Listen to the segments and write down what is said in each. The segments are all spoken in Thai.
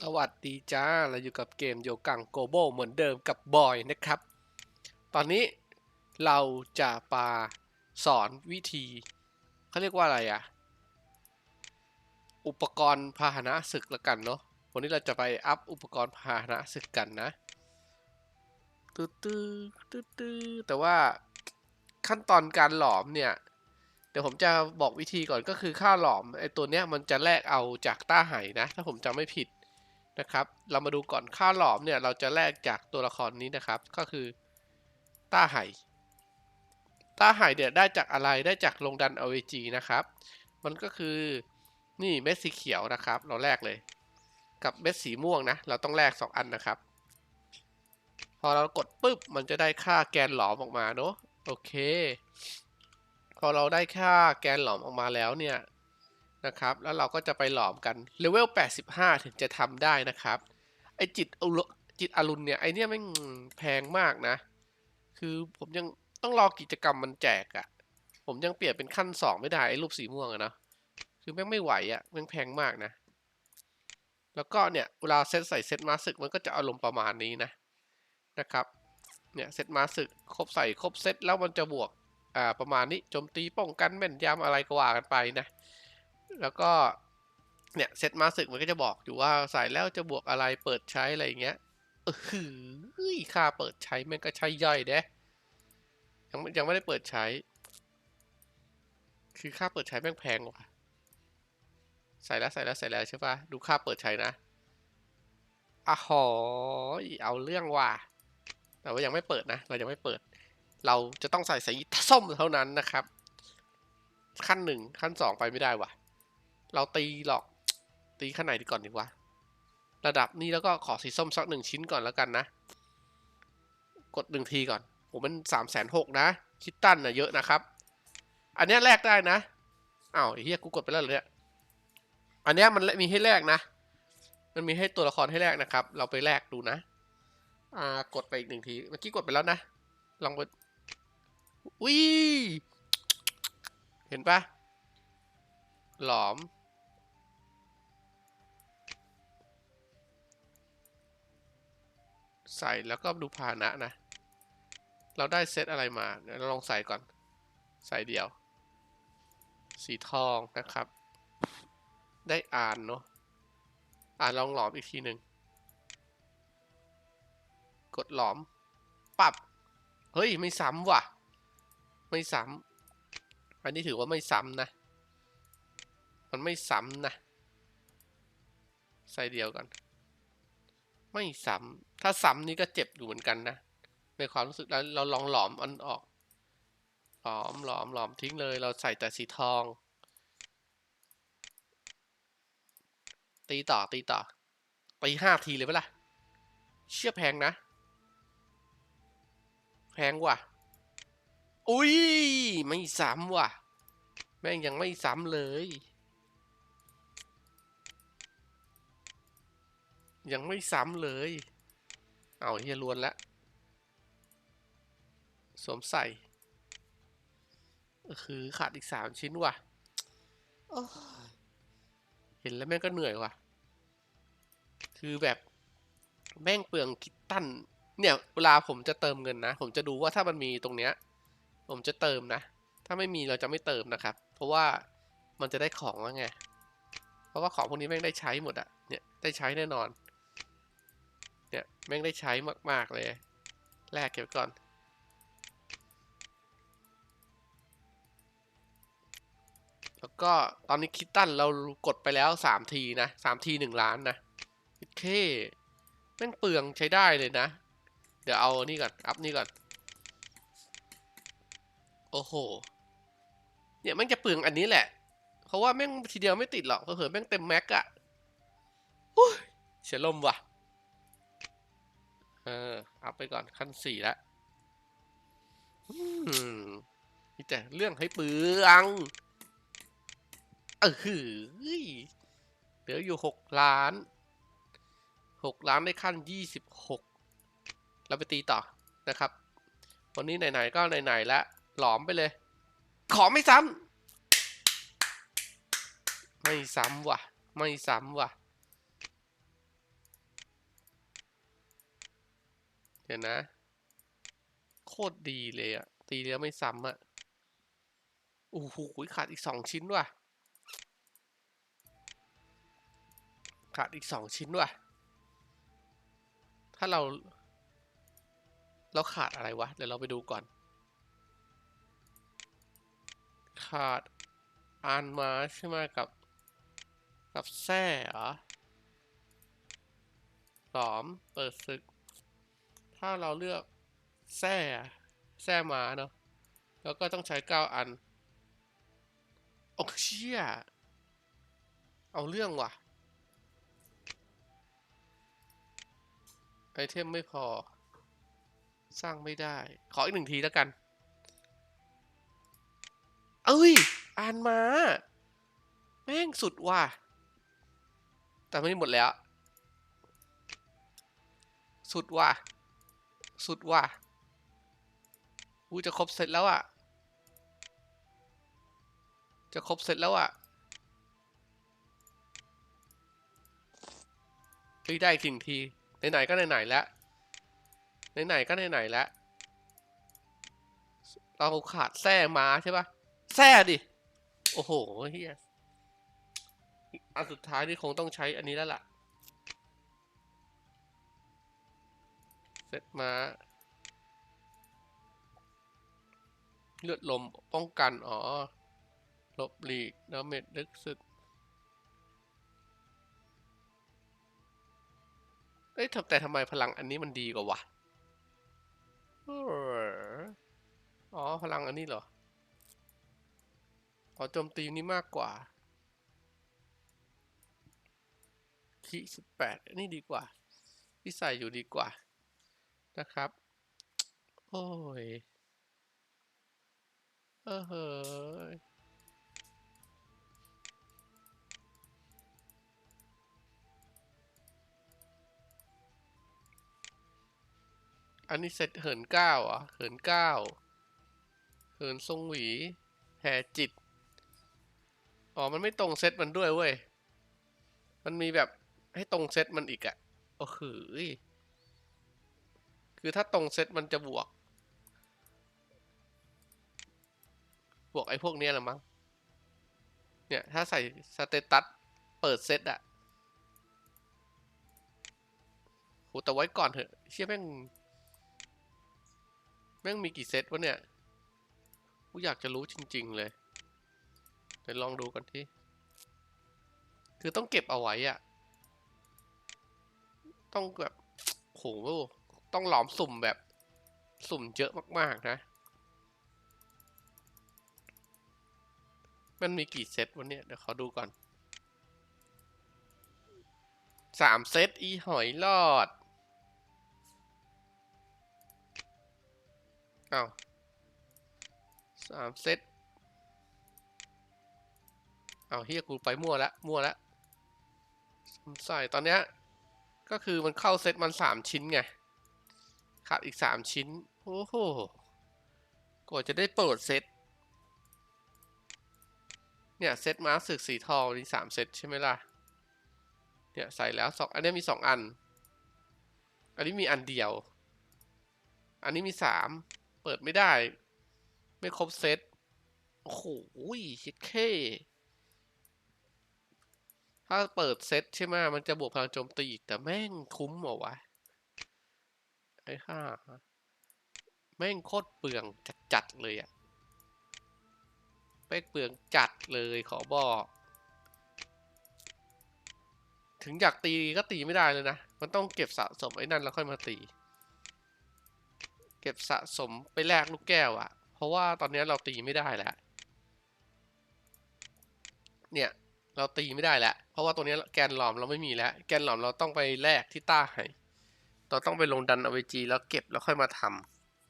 สวัสดีจ้า เราอยู่กับเกมโยกังโกโบเหมือนเดิมกับบอยนะครับ ตอนนี้เราจะมาสอนวิธีเขาเรียกว่าอะไรอะอุปกรณ์พาหนะศึกละกันเนาะวันนี้เราจะไปอัพอุปกรณ์พาหนะศึกกันนะตื้อตื้อตื้อตื้อแต่ว่าขั้นตอนการหลอมเนี่ย เดี๋ยวผมจะบอกวิธีก่อนก็คือค่าหลอมไอตัวเนี้ยมันจะแลกเอาจากต้าไหนะ ถ้าผมจำไม่ผิด นะครับ เรามาดูก่อนค่าหลอมเนี่ยเราจะแลกจากตัวละครนี้นะครับ ก็คือต้าไห่ต้าไห่เนี่ยได้จากอะไรได้จากลงดัน LVG นะครับ มันก็คือนี่เม็ดสีเขียวนะครับ เราแลกเลย กับเม็ดสีม่วงนะ เราต้องแลก2 อันนะครับ พอเรากดปุ๊บมันจะได้ค่าแกนหลอมออกมาเนาะโอเค พอเราได้ค่าแกนหลอมออกมาแล้วเนี่ย นะครับ แล้วเราก็จะไปหลอมกันเลเวล 85 ถึงจะทำได้นะครับ ไอจิตอรุจิตอรุณเนี่ย ไอเนี่ยไม่งแพงมากนะ คือผมยังต้องรอกิจกรรมมันแจกอะ่ะ ผมยังเปลี่ยนเป็นขั้น 2 ไม่ได้ ไอรูปสีม่วงอะเนาะ คือแม่งไม่ไหวอะ่ะแม่งแพงมากนะ แล้วก็เนี่ย เวลาเซตใส่เซตมาสึกมันก็จะอารมณ์ประมาณนี้นะ นะครับเนี่ยเซตมาสึกครบใส่ครบเซตแล้วมันจะบวกอ่าประมาณนี้โจมตีป้องกันแม่นยำอะไรก็ว่ากันไปนะ แล้วก็เนี่ยเซตมาสึกมันก็จะบอกอยู่ว่าใส่แล้วจะบวกอะไรเปิดใช้อะไรอย่างเงี้ยเออหือค่าเปิดใช้แม่งก็ใช้ย่อยเด้ยังยังไม่ได้เปิดใช้ คือค่าเปิดใช้แม่งแพงกว่าใส่แล้วใส่แล้วใส่แล้วใช่ปะดูค่าเปิดใช้นะอะหอยเอาเรื่องว่ะแต่ว่ายังไม่เปิดนะ เรายังไม่เปิด เราจะต้องใส่สีส้มเท่านั้นนะครับ ขั้นหนึ่งขั้นสองไปไม่ได้ว่ะ เราตีหรอกตีขั้นไหนดีก่อนดีกว่า ระดับนี้แล้วก็ขอสีส้มสักหนึ่งชิ้นก่อนแล้วกันนะ กดหนึ่งทีก่อนผมเป็นสามแสนหกนะ คิดตันนะเยอะนะครับ อันนี้แลกได้นะอ้าวเฮียกูกดไปแล้วเหรอเนี่ยอันนี้มันมีให้แลกนะ มันมีให้ตัวละครให้แลกนะครับ เราไปแลกดูนะอ่ากดไปอีกหนึ่งทีเมื่อกี้กดไปแล้วนะลองไปอุ้ยเห็นปะหลอม ใส่แล้วก็ดูพาหนะนะ เราได้เซตอะไรมาเดี๋ยวเราลองใส่ก่อน ใส่เดียว สีทองนะครับ ได้อ่านเนาะอ่านลองหลอมอีกทีหนึ่งกดหลอมปรับ เฮ้ย ไม่ซ้ำว่ะ ไม่ซ้ำอันนี้ถือว่าไม่ซ้ำนะ มันไม่ซ้ำนะ ใส่เดียวกัน ไม่ซ้ำ ถ้าซ้ำนี่ก็เจ็บอยู่เหมือนกันนะ ในความรู้สึกแล้วเราลองหลอมอันออก หลอมหลอมหลอมทิ้งเลย เราใส่แต่สีทอง ตีต่อตีต่อตีห้าทีเลยไหมล่ะ เชื่อแพงนะ แพงว่ะ อุ้ย ไม่ซ้ำว่ะ แม่งยังไม่ซ้ำเลยยังไม่ซ้ำเลย เอาเฮียลวนแล้วสวมใส่ คือขาดอีกสามชิ้นว่ะเห็นแล้วแม่งก็เหนื่อยว่ะ คือแบบแม่งเปลืองคิดตันเนี่ยเวลาผมจะเติมเงินนะ ผมจะดูว่าถ้ามันมีตรงเนี้ย ผมจะเติมนะ ถ้าไม่มีเราจะไม่เติมนะครับ เพราะว่ามันจะได้ของแล้วไง เพราะว่าของพวกนี้แม่งได้ใช้หมดอะเนี่ยได้ใช้แน่นอน เนี่ยแม่งได้ใช้มาก ๆ เลย แลกเก็บก่อน แล้วก็ตอนนี้คิดตันเรากดไปแล้วสามทีนะสามทีหนึ่งล้านนะโอเคแม่งเปลืองใช้ได้เลยนะ เดี๋ยวเอานี่ก่อน อัพนี่ก่อน โอ้โห เนี่ยแม่งจะเปลืองอันนี้แหละ เพราะว่าแม่งทีเดียวไม่ติดหรอกเผื่อแม่งเต็มแม็กอะอุ้ยเสียลมว่ะ เออ อัพไปก่อนขั้นสี่แล้วอืมมีแต่เรื่องให้เปลืองเออหือเหลืออยู่หกล้านหกล้านได้ขั้นยี่สิบหกเราไปตีต่อนะครับ วันนี้ไหนๆก็ไหนๆแล้วหลอมไปเลย ขอไม่ซ้ำไม่ซ้ำว่ะ ไม่ซ้ำว่ะ เดี๋ยวนะ โคตรดีเลยอะตีแล้วไม่ซ้ำอะโอ้โหขาดอีกสองชิ้นว่ะ ขาดอีกสองชิ้นว่ะ ถ้าเรา เราขาดอะไรวะ เดี๋ยวเราไปดูก่อน ขาดอานมาใช่ไหมกับ กับแส้เหรอหลอม เปิดศึก ถ้าเราเลือกแส้แส้มาเนาะแล้วก็ต้องใช้เก้าอัน โอ้เชี่ย เอาเรื่องว่ะ ไอเทมไม่พอ สร้างไม่ได้ ขออีกหนึ่งทีแล้วกัน เอ้ย อ่านมา แม่งสุดว่ะ แต่ไม่หมดแล้ว สุดว่ะ สุดว่ะอูจะครบเสร็จแล้วอะ จะครบเสร็จแล้วอะเฮ้ยได้สิ่งที ไหนๆก็ไหนๆแล้วไหนๆก็ไหนๆแล้วเราขาดแส้มาใช่ปะแส้ดิ โอ้โหเฮียอันสุดท้ายนี่คงต้องใช้อันนี้แล้วล่ะ เสร็จมาเลือดลมป้องกัน อ๋อลบหลีกดาเมจลึกสุดเอ้ยทำแต่ทำไมพลังอันนี้มันดีกว่าวะอออ๋อ พลังอันนี้เหรอ ขอโจมตีนี้มากกว่าคีสิบแปดนี่ดีกว่า ที่ใส่อยู่ดีกว่า นะครับ โอ้ยเออเฮ้ยอันนี้เสร็จเหินเก้าอะเหินเก้าเหินทรงหวีแห่จิต อ๋อ มันไม่ตรงเซตมันด้วยเว้ย มันมีแบบให้ตรงเซตมันอีกอะโอ้โหย คือถ้าตรงเซตมันจะบวก บวกไอ้พวกเนี้ยแหละมั้ง เนี่ย ถ้าใส่สเตตัสเปิดเซตอะโหแต่ไว้ก่อนเถอะ เชี่ยแม่ง แม่งมีกี่เซตวะเนี่ยกูอยากจะรู้จริง ๆ เลยเดี๋ยวลองดูกันที่ คือต้องเก็บเอาไว้อะ ต้องแบบโห ต้องหลอมสุ่มแบบสุ่มเยอะมาก ๆ นะ มันมีกี่เซตวะเนี่ยเดี๋ยวขอดูก่อน สามเซตอีหอยรอด เอาสามเซต เอาเฮียกูไปมั่วละ มั่วละใส่ตอนเนี้ยก็คือมันเข้าเซตมันสามชิ้นไง ขาดอีกสามชิ้น โอ้โหกว่าจะได้เปิดเซต เนี่ย เซตม้าศึกสีทองนี่สามเซตใช่ไหมล่ะ เนี่ย ใส่แล้วสองอันนี้มีสองอัน อันนี้มีอันเดียว อันนี้มีสาม เปิดไม่ได้ ไม่ครบเซต โอ้โหชิดเคถ้าเปิดเซตใช่ไหมมันจะบวกพลังโจมตีอีก แต่แม่งคุ้มเหรอวะ ไอ้ห่าแม่งโคตรเปลืองจัดๆเลยอะแม่งเปลืองจัดเลยขอบอก ถึงอยากตีก็ตีไม่ได้เลยนะ มันต้องเก็บสะสมไอ้นั่นแล้วค่อยมาตี เก็บสะสมไปแลกลูกแก้วอะเพราะว่าตอนนี้เราตีไม่ได้แล้ว เนี่ยเราตีไม่ได้แล้ว เพราะว่าตัวนี้แกนหลอมเราไม่มีแล้ว แกนหลอมเราต้องไปแลกที่ต้าให้ เราต้องไปลงดันเอาไวจีแล้วเก็บแล้วค่อยมาท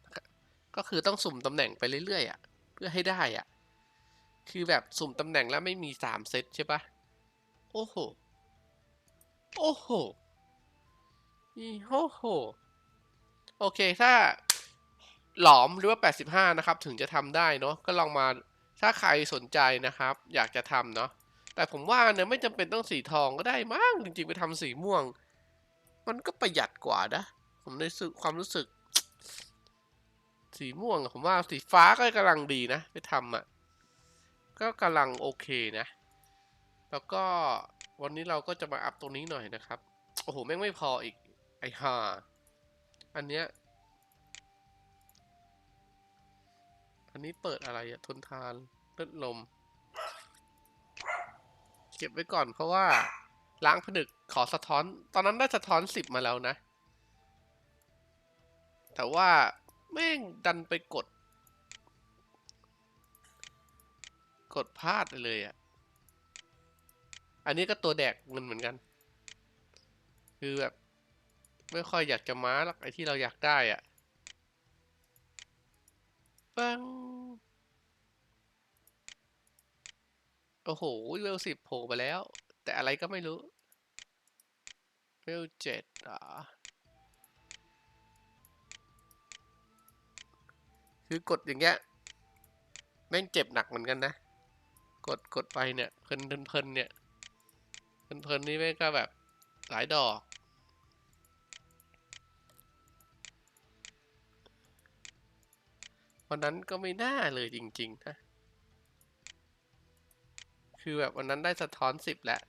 ำก็คือต้องสุ่มตำแหน่งไปเรื่อยๆอะ เพื่อให้ได้อะ คือแบบสุ่มตำแหน่งแล้วไม่มีสามเซตใช่ปะโอ้โห โอ้โหอีโอ้โห โอเคถ้าหลอมหรือว่า 85 นะครับ ถึงจะทำได้เนาะก็ลองมาถ้าใครสนใจนะครับ อยากจะทำเนาะแต่ผมว่าเนี่ยไม่จำเป็นต้องสีทองก็ได้มั้งจริงๆ ไปทำสีม่วง มันก็ประหยัดกว่านะ ผมในสึกความรู้สึก สีม่วงผมว่าสีฟ้าก็กำลังดีนะ ไปทำอะ ก็กำลังโอเคนะ แล้วก็วันนี้เราก็จะมาอัพตรงนี้หน่อยนะครับ โอ้โห แม่งไม่พออีก ไอ้ห่า อันเนี้ย อันนี้เปิดอะไรอะทนทานเลือดลม เก็บไว้ก่อนเพราะว่า ล้างผนึกขอสะท้อน ตอนนั้นได้สะท้อนสิบมาแล้วนะ แต่ว่าแม่งดันไปกด กดพลาดเลยอะ่ะ อันนี้ก็ตัวแดกเงินเหมือนกัน คือแบบ ไม่ค่อยอยากจะม้าหรอกไอ้ที่เราอยากได้อะ่ะปังโอ้โหเวลสิบโผล่มาแล้ว แต่อะไรก็ไม่รู้เวลเจ็ดอะคือกดอย่างเงี้ยแม่งเจ็บหนักเหมือนกันนะ กดกดไปเนี่ยเพลินเพลินเพลินเนี่ยเพลินเพลินนี่แม่งก็แบบหลายดอก วันนั้นก็ไม่น่าเลยจริง ๆ นะ คือแบบวันนั้นได้สะท้อนสิบแล้ว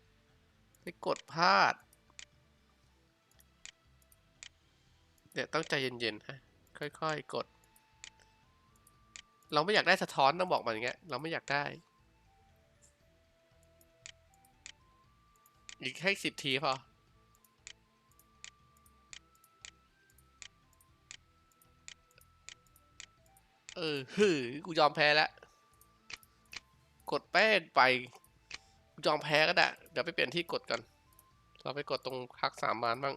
ไปกดพลาด เดี๋ยวต้องใจเย็นๆฮะค่อยๆกด เราไม่อยากได้สะท้อนต้องบอกมันอย่างเงี้ย เราไม่อยากได้ อีกให้สิบทีพอเออหือกูยอมแพ้แล้ว กดแป้งไป ยอมแพ้ก็ได้ เดี๋ยวไปเปลี่ยนที่กดกัน เราไปกดตรงพักสามบานบ้าง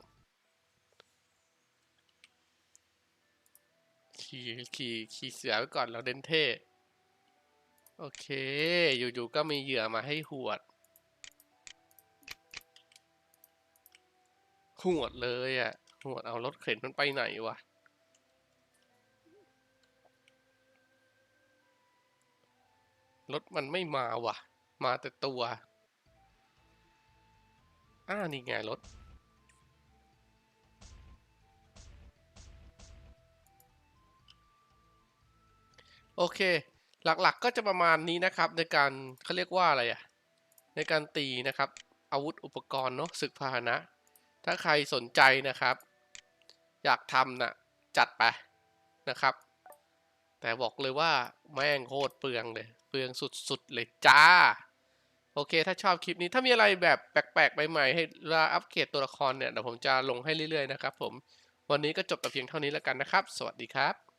ขี่ขี่ขี่เสือไว้ก่อนเราเด่นเท่ โอเค อยู่ๆก็มีเหยื่อมาให้หวด หวดเลยอะ หวดเอารถเข็นมันไปไหนวะรถมันไม่มาว่ะ มาแต่ตัว อ้านี่ไงรถ โอเค หลักๆก็จะประมาณนี้นะครับ ในการเขาเรียกว่าอะไรอะในการตีนะครับ อาวุธอุปกรณ์เนาะศึกพาหนะ ถ้าใครสนใจนะครับ อยากทำนะ่ะ จัดไปนะครับ แต่บอกเลยว่าแม่งโคตรเปลืองเลย เปลืองสุดๆเลยจ้า โอเค ถ้าชอบคลิปนี้ถ้ามีอะไรแบบแปลกๆใหม่ๆให้เวลาอัปเกรดตัวละครเนี่ยเดี๋ยวผมจะลงให้เรื่อยๆนะครับผม วันนี้ก็จบแต่เพียงเท่านี้แล้วกันนะครับ สวัสดีครับ